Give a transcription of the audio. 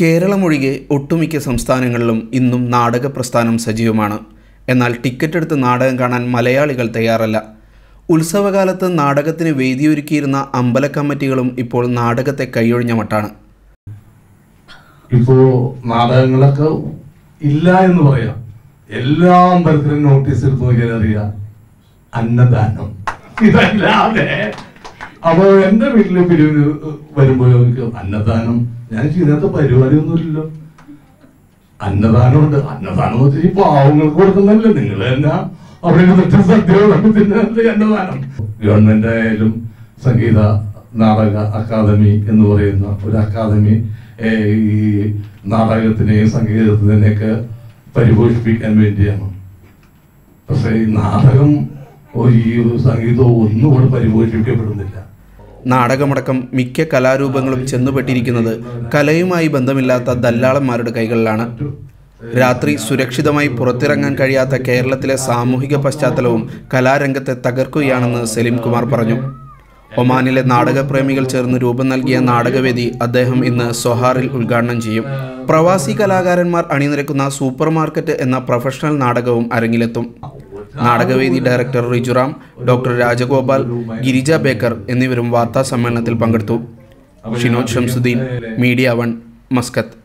കേരളമൊഴികെ ഒട്ടുമിക്ക സംസ്ഥാനങ്ങളിലും ഇന്നും നാടക പ്രസ്ഥാനം സജീവമാണ്. എന്നാൽ ടിക്കറ്റ് എടുത്ത് നാടകം കാണാൻ മലയാളികൾ തയ്യാറല്ല. ഉത്സവകാലത്ത് നാടകത്തിന് വേദിയൊരുക്കിയിരുന്ന അമ്പല കമ്മിറ്റികളും ഇപ്പോൾ നാടകത്തെ കൈയൊഴിഞ്ഞ മട്ടാണ്. ഇപ്പോ നാടകങ്ങളൊക്കെ ഇല്ല എന്ന് പറയാം. എല്ലാ അമ്പലത്തിലും നോട്ടീസ് എടുത്ത് നോക്കിയാൽ അറിയാം അന്നദാനം. ഇതല്ലാതെ അപ്പൊ എന്റെ വീട്ടിൽ പിരിവിന് വരുമ്പോ എനിക്ക് അന്നദാനം ഞാൻ ചെയ്യാത്ത പരിപാടിയൊന്നുമില്ലല്ലോ. അന്നദാനമുണ്ട്. അന്നദാനം എന്ന് വെച്ചാൽ ഈ പാവങ്ങൾക്ക് കൊടുക്കുന്നല്ലേ നിങ്ങൾ തന്നെ അവിടെ അന്നദാനം. ഗവൺമെന്റ് ആയാലും സംഗീത നാടക അക്കാദമി എന്ന് പറയുന്ന ഒരു അക്കാദമി ഈ നാടകത്തിനെയും സംഗീതത്തിനെയൊക്കെ പരിപോഷിപ്പിക്കാൻ വേണ്ടിയാണ്. പക്ഷേ ഈ നാടകം ഈ സംഗീതവും ഒന്നും കൂടെ പരിപോഷിപ്പിക്കപ്പെടുന്നില്ല. നാടകമടക്കം മിക്ക കലാരൂപങ്ങളും ചെന്നുപെട്ടിരിക്കുന്നത് കലയുമായി ബന്ധമില്ലാത്ത ദല്ലാളന്മാരുടെ കൈകളിലാണ്. രാത്രി സുരക്ഷിതമായി പുറത്തിറങ്ങാൻ കഴിയാത്ത കേരളത്തിലെ സാമൂഹിക പശ്ചാത്തലവും കലാരംഗത്തെ തകർക്കുകയാണെന്ന് സലീം കുമാർ പറഞ്ഞു. ഒമാനിലെ നാടകപ്രേമികൾ ചേർന്ന് രൂപം നൽകിയ നാടകവേദി അദ്ദേഹം ഇന്ന് സൊഹാറിൽ ഉദ്ഘാടനം ചെയ്യും. പ്രവാസി കലാകാരന്മാർ അണിനിരക്കുന്ന സൂപ്പർ മാർക്കറ്റ് എന്ന പ്രൊഫഷണൽ നാടകവും അരങ്ങിലെത്തും. നാടകവേദി director Rijuram doctor Rajagopal Girija Baker എന്നിവരും വാർത്താ സമ്മേളനത്തിൽ പങ്കെടുത്തു. Shinoj Shamsuddin media one Muscat.